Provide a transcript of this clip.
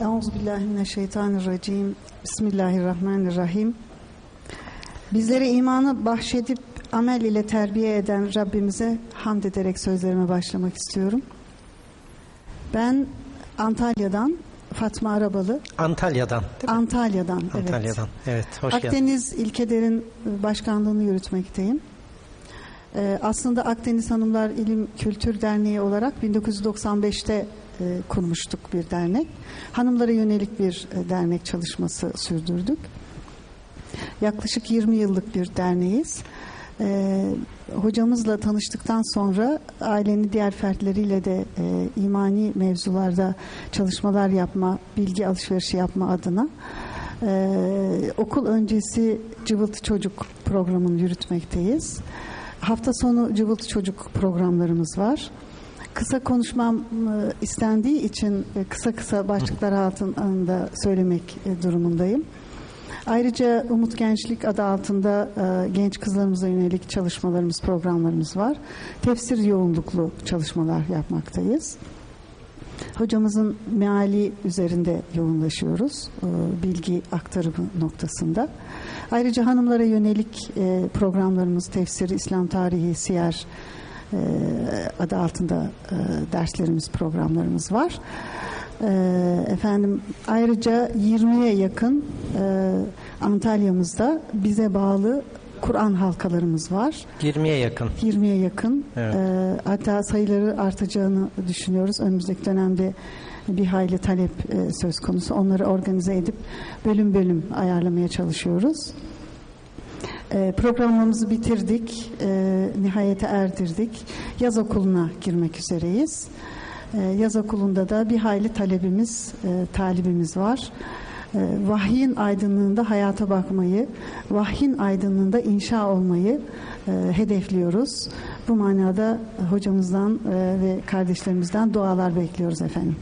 Euzubillahimineşşeytanirracim. Bismillahirrahmanirrahim. Bizlere imanı bahşedip amel ile terbiye eden Rabbimize hamd ederek sözlerime başlamak istiyorum. Ben Antalya'dan Fatma Arabalı. Antalya'dan. değil mi? Antalya'dan. evet. Antalya'dan. Evet, hoş geldin. Akdeniz İlkeder'in başkanlığını yürütmekteyim. Ee, aslında Akdeniz Hanımlar İlim Kültür Derneği olarak 1995'te e, kurmuştuk bir dernek. Hanımlara yönelik bir e, dernek çalışması sürdürdük. Yaklaşık 20 yıllık bir derneğiz. Ee, hocamızla tanıştıktan sonra ailenin diğer fertleriyle de e, imani mevzularda çalışmalar yapma, bilgi alışverişi yapma adına e, okul öncesi Cıvıltı Çocuk programını yürütmekteyiz. Hafta sonu Cıvıltı Çocuk programlarımız var. Kısa konuşmam e, istendiği için e, kısa kısa başlıklar altında söylemek e, durumundayım. Ayrıca Umut Gençlik adı altında genç kızlarımıza yönelik çalışmalarımız, programlarımız var. Tefsir yoğunluklu çalışmalar yapmaktayız. Hocamızın meali üzerinde yoğunlaşıyoruz. Bilgi aktarımı noktasında. Ayrıca hanımlara yönelik programlarımız tefsir, İslam tarihi, siyer e, adı altında e, derslerimiz, programlarımız var. E, Efendim ayrıca 20'ye yakın e, Antalya'mızda bize bağlı Kur'an halkalarımız var. 20'ye yakın. 20'ye yakın. Evet. Ee, hatta sayıları artacağını düşünüyoruz. Önümüzdeki dönemde bir hayli talep e, söz konusu. Onları organize edip bölüm bölüm ayarlamaya çalışıyoruz. Ee, programımızı bitirdik. Ee, nihayete erdirdik. Yaz okuluna girmek üzereyiz. Ee, yaz okulunda da bir hayli talebimiz, e, talibimiz var. Vahyin aydınlığında hayata bakmayı, vahyin aydınlığında inşa olmayı e, hedefliyoruz. Bu manada hocamızdan e, ve kardeşlerimizden dualar bekliyoruz efendim.